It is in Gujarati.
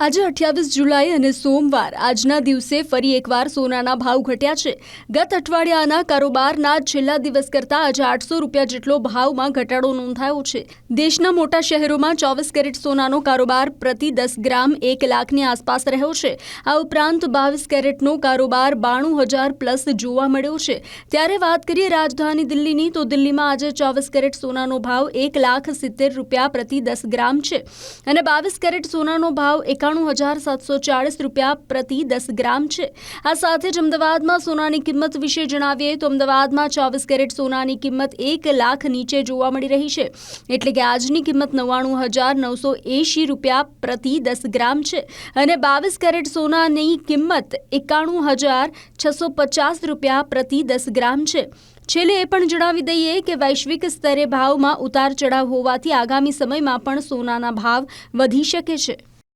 આજે અઠ્યાવીસ જુલાઈ અને સોમવાર, આજના દિવસે ફરી એકવાર સોનાના ભાવ ઘટ્યા છે. ગત અઠવાડિયાના કારોબારના છેલ્લા દિવસ કરતાં આજે આઠસો રૂપિયા જેટલો ભાવમાં ઘટાડો નોંધાયો છે. દેશના મોટા શહેરોમાં ચોવીસ કેરેટ સોનાનો કારોબાર પ્રતિ દસ ગ્રામ એક લાખની આસપાસ રહ્યો છે. આ ઉપરાંત બાવીસ કેરેટનો કારોબાર બાણું હજાર પ્લસ જોવા મળ્યો છે. ત્યારે વાત કરીએ રાજધાની દિલ્હીની, તો દિલ્હીમાં આજે ચોવીસ કેરેટ સોનાનો ભાવ એક લાખ સિત્તેર રૂપિયા પ્રતિ દસ ગ્રામ છે. અને બાવીસ કેરેટ સોનાનો ભાવ એકાણું હજાર સાતસો ચાળીસ રૂપિયા પ્રતિ દસ ગ્રામ છે. આ સાથે જ અમદાવાદમાં સોનાની કિંમત વિશે જણાવીએ તો અમદાવાદમાં ચોવીસ કેરેટ સોનાની કિંમત એક લાખ નીચે જોવા મળી રહી છે. એટલે કે આજની કિંમત નવ્વાણું હજાર નવસો એંશી રૂપિયા પ્રતિ દસ ગ્રામ છે. અને બાવીસ કેરેટ સોનાની કિંમત એકાણું હજાર છસો પચાસ રૂપિયા પ્રતિ દસ ગ્રામ છે. છેલ્લે એ પણ જણાવી દઈએ કે વૈશ્વિક સ્તરે ભાવમાં ઉતાર ચઢાવ હોવાથી આગામી સમયમાં પણ સોનાના ભાવ વધી શકે છે.